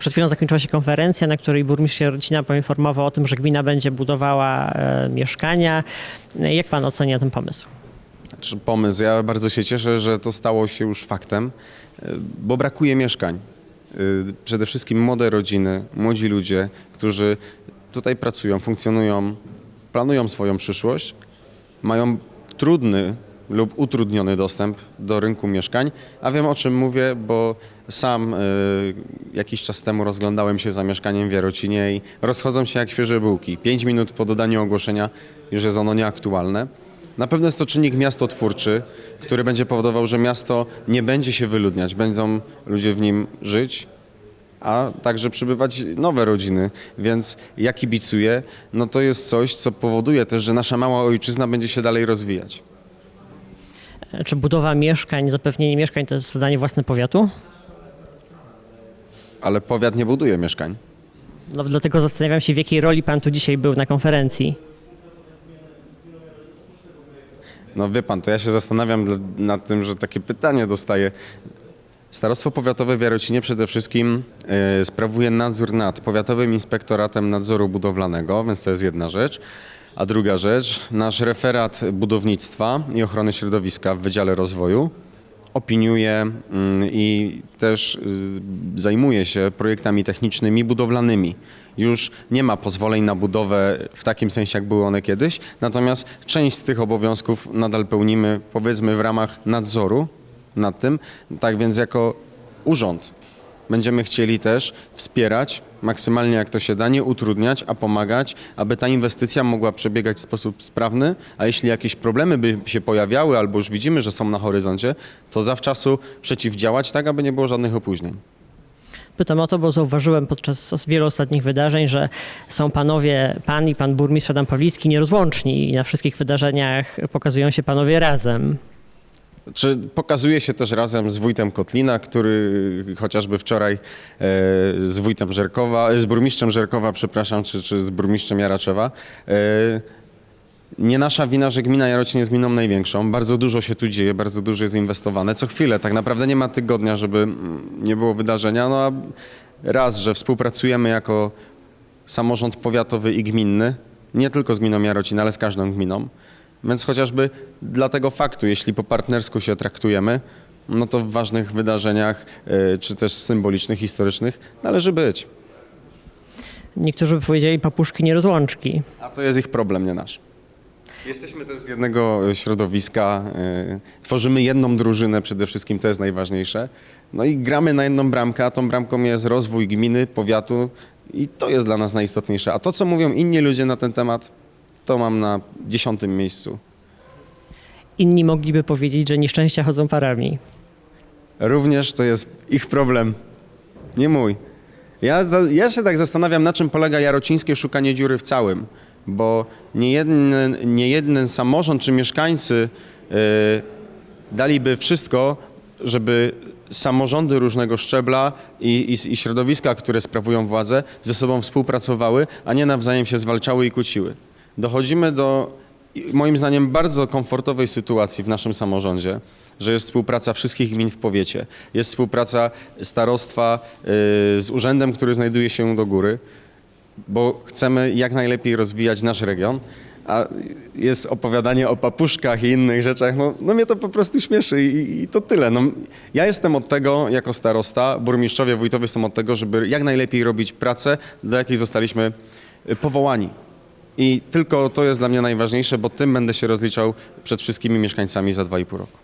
Przed chwilą zakończyła się konferencja, na której burmistrz Jarocina poinformował o tym, że gmina będzie budowała e, mieszkania. Jak pan ocenia ten pomysł? Czy pomysł? Ja bardzo się cieszę, że to stało się już faktem, y, bo brakuje mieszkań. Y, Przede wszystkim młode rodziny, młodzi ludzie, którzy tutaj pracują, funkcjonują, planują swoją przyszłość, mają trudny lub utrudniony dostęp do rynku mieszkań, a wiem o czym mówię, bo sam y, jakiś czas temu rozglądałem się za mieszkaniem w Jarocinie i rozchodzą się jak świeże bułki. Pięć minut po dodaniu ogłoszenia już jest ono nieaktualne. Na pewno jest to czynnik miastotwórczy, który będzie powodował, że miasto nie będzie się wyludniać, będą ludzie w nim żyć, a także przybywać nowe rodziny. Więc ja kibicuję, no to jest coś, co powoduje też, że nasza mała ojczyzna będzie się dalej rozwijać. Czy budowa mieszkań, zapewnienie mieszkań to jest zadanie własne powiatu? Ale powiat nie buduje mieszkań. No, dlatego zastanawiam się, w jakiej roli pan tu dzisiaj był na konferencji. No wie pan, to ja się zastanawiam nad tym, że takie pytanie dostaję. Starostwo Powiatowe w Jarocinie przede wszystkim e, sprawuje nadzór nad Powiatowym Inspektoratem Nadzoru Budowlanego, więc to jest jedna rzecz. A druga rzecz, nasz referat budownictwa i ochrony środowiska w Wydziale Rozwoju opiniuje mm, i też y, zajmuje się projektami technicznymi budowlanymi. Już nie ma pozwoleń na budowę w takim sensie, jak były one kiedyś, natomiast część z tych obowiązków nadal pełnimy, powiedzmy, w ramach nadzoru nad tym. Tak więc jako urząd będziemy chcieli też wspierać maksymalnie jak to się da, nie utrudniać, a pomagać, aby ta inwestycja mogła przebiegać w sposób sprawny, a jeśli jakieś problemy by się pojawiały albo już widzimy, że są na horyzoncie, to zawczasu przeciwdziałać tak, aby nie było żadnych opóźnień. Pytam o to, bo zauważyłem podczas wielu ostatnich wydarzeń, że są panowie, pan i pan burmistrz Adam Pawlicki nierozłączni i na wszystkich wydarzeniach pokazują się panowie razem. Czy pokazuje się też razem z wójtem Kotlina, który chociażby wczoraj e, z wójtem Żerkowa, z burmistrzem Żerkowa, przepraszam, czy, czy z burmistrzem Jaraczewa. E, nie nasza wina, że gmina Jarocin jest gminą największą. Bardzo dużo się tu dzieje, bardzo dużo jest inwestowane. Co chwilę, tak naprawdę nie ma tygodnia, żeby mm, nie było wydarzenia. No a raz, że współpracujemy jako samorząd powiatowy i gminny, nie tylko z gminą Jarocin, ale z każdą gminą. Więc chociażby dla tego faktu, jeśli po partnersku się traktujemy, no to w ważnych wydarzeniach, y, czy też symbolicznych, historycznych, należy być. Niektórzy by powiedzieli papuszki nierozłączki. A to jest ich problem, nie nasz. Jesteśmy też z jednego środowiska, y, tworzymy jedną drużynę przede wszystkim, to jest najważniejsze. No i gramy na jedną bramkę, a tą bramką jest rozwój gminy, powiatu i to jest dla nas najistotniejsze. A to, co mówią inni ludzie na ten temat, to mam na dziesiątym miejscu. Inni mogliby powiedzieć, że nieszczęścia chodzą parami. Również to jest ich problem, nie mój. Ja, ja się tak zastanawiam, na czym polega jarocińskie szukanie dziury w całym, bo nie jeden, nie jeden samorząd czy mieszkańcy y, daliby wszystko, żeby samorządy różnego szczebla i, i, i środowiska, które sprawują władzę, ze sobą współpracowały, a nie nawzajem się zwalczały i kłóciły. Dochodzimy do, moim zdaniem, bardzo komfortowej sytuacji w naszym samorządzie, że jest współpraca wszystkich gmin w powiecie, jest współpraca starostwa y, z urzędem, który znajduje się do góry, bo chcemy jak najlepiej rozwijać nasz region, a jest opowiadanie o papuszkach i innych rzeczach, no, no mnie to po prostu śmieszy i, i to tyle. No, ja jestem od tego, jako starosta, burmistrzowie, wójtowie są od tego, żeby jak najlepiej robić pracę, do jakiej zostaliśmy powołani. I tylko to jest dla mnie najważniejsze, bo tym będę się rozliczał przed wszystkimi mieszkańcami za dwa i pół roku.